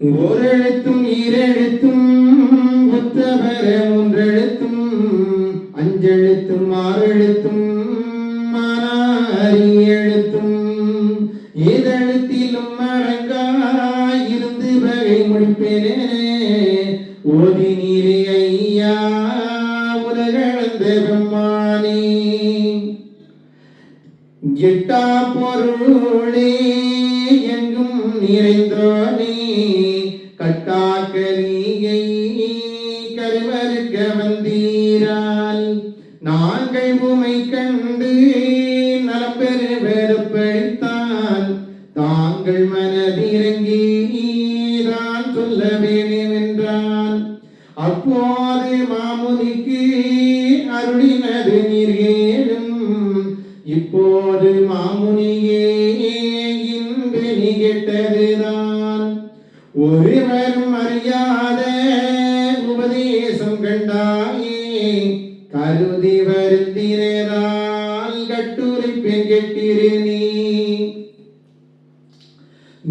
ஓரெழுத்தும் ஈரெழுத்தும் ஒத்தவர ஒன்றெழுத்தும் அஞ்செழுத்தும் ஆறெழுத்தும் மாறி எழுத்தும் ஏதெழுத்திலும் அடங்காய் இருந்து வகை முடிப்பேனே. ஓதி நீரே ஐயா உலகளந்த பெம்மானே. எட்டா பொருளே எங்கும் நிறைந்தோனே. வந்தீரால் நாங்கள் உமை கண்டு நலப்பெரு வெறுப்பழித்தான் தாங்கள் மனதிறங்கி தான் சொல்ல வேண்டும் என்றான் அப்போது மாமுனிக்கு அருளினது நீர்கேடும் இப்போது மாமுனியே இன்று நிகழ்த்ததுதான் ஒருவரும் அறியாத உபதேசம் கண்டார் கேட்டிருநீ.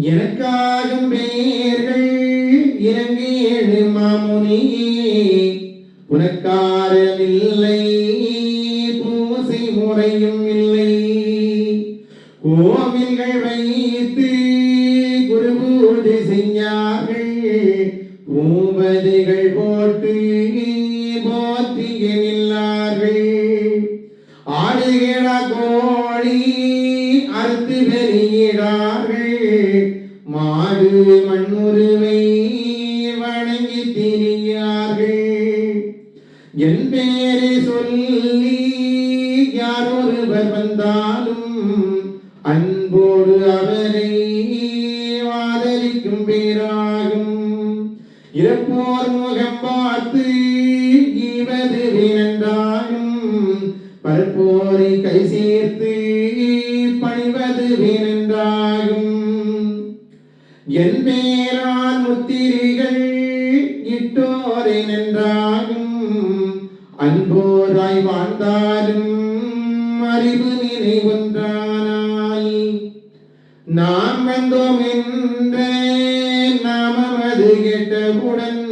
எனக்காகும் பேர்கள் இறங்கி எழு இறங்கேழு மாமுனியே உனக்காரமில்லை பூசை முறையும் இல்லை. கோவில்கள் வைத்து குருபூஜை செய்யார்கள். பூபதிகள் போட்டு போற்றிய நில்லார்கள் கோ கோழி அறுத்து வெளியிடார்கள். மாடு மண்ணுருவை வணங்கி திரியார்கள். என் பேரை சொல்லி யார் ஒருவர் வந்தாலும் அன்போடு அவரை வாதரிக்கும் பேராகும். இறப்போர் முகம் பார்த்து என் பேரால் முத்திரிகள் இட்டோரை நன்றாகும் அன்போராய் வாழ்ந்தாலும் அறிவு நினைவொன்றானால் நாம் வந்தோம் என்ற நாமமது கேட்டவுடன்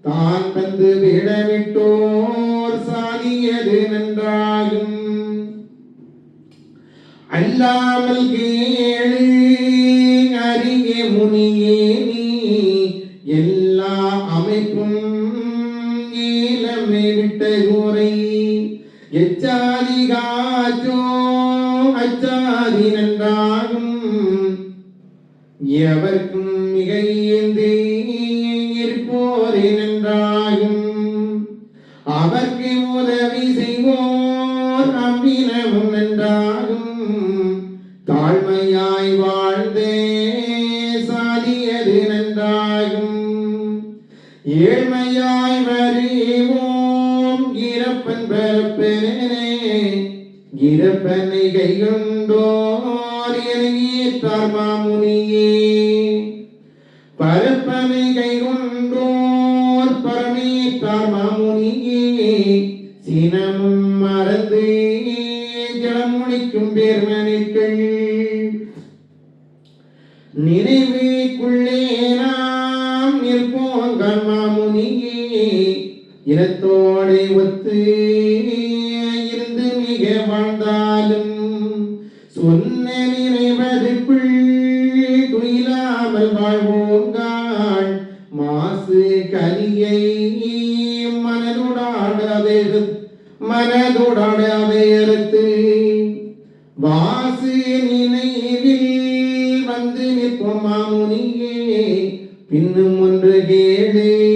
தான் வந்து விடவிட்டோர் சாதியது நன்றாகும். அல்லாமல் கே முனியே நீ எல்லா அமைப்பும் நீலமே விட்ட கூரை எச்சாதி காற்றோ அச்சாதி நன்றாகும். எவர்க்கும் மிகையேந்தி இருப்போரே நன்றாகும். அவர்க்கு ஏழ்மையாய் வருவோம். இறப்பன் பரப்பனே இறப்பனை கைகொண்டோர் இறங்கித்தார் மாமுனியே. பரப்பனை கைகொண்டோர் பரமேத்தார் மாமுனியே. சினமும் மறந்து ஜலமுனிக்கும் பேர்மனுக்கள் நினைவுக்குள்ளே நாம் நிற்போம் கர்மாமுனியே இனத்தோடை ஒத்து இருந்து மிக வாழ்ந்தாலும் சொன்ன நினைவதற்குள் துயிலாமல் வாழ்வோங்காள் மாசு கலியை மனதுடாடாதே மனதுடாடாதே அறுத்து வாசு நினைவில் வந்து நிற்போம் மாமுனியே பின்னும் ஒன்று கேளே.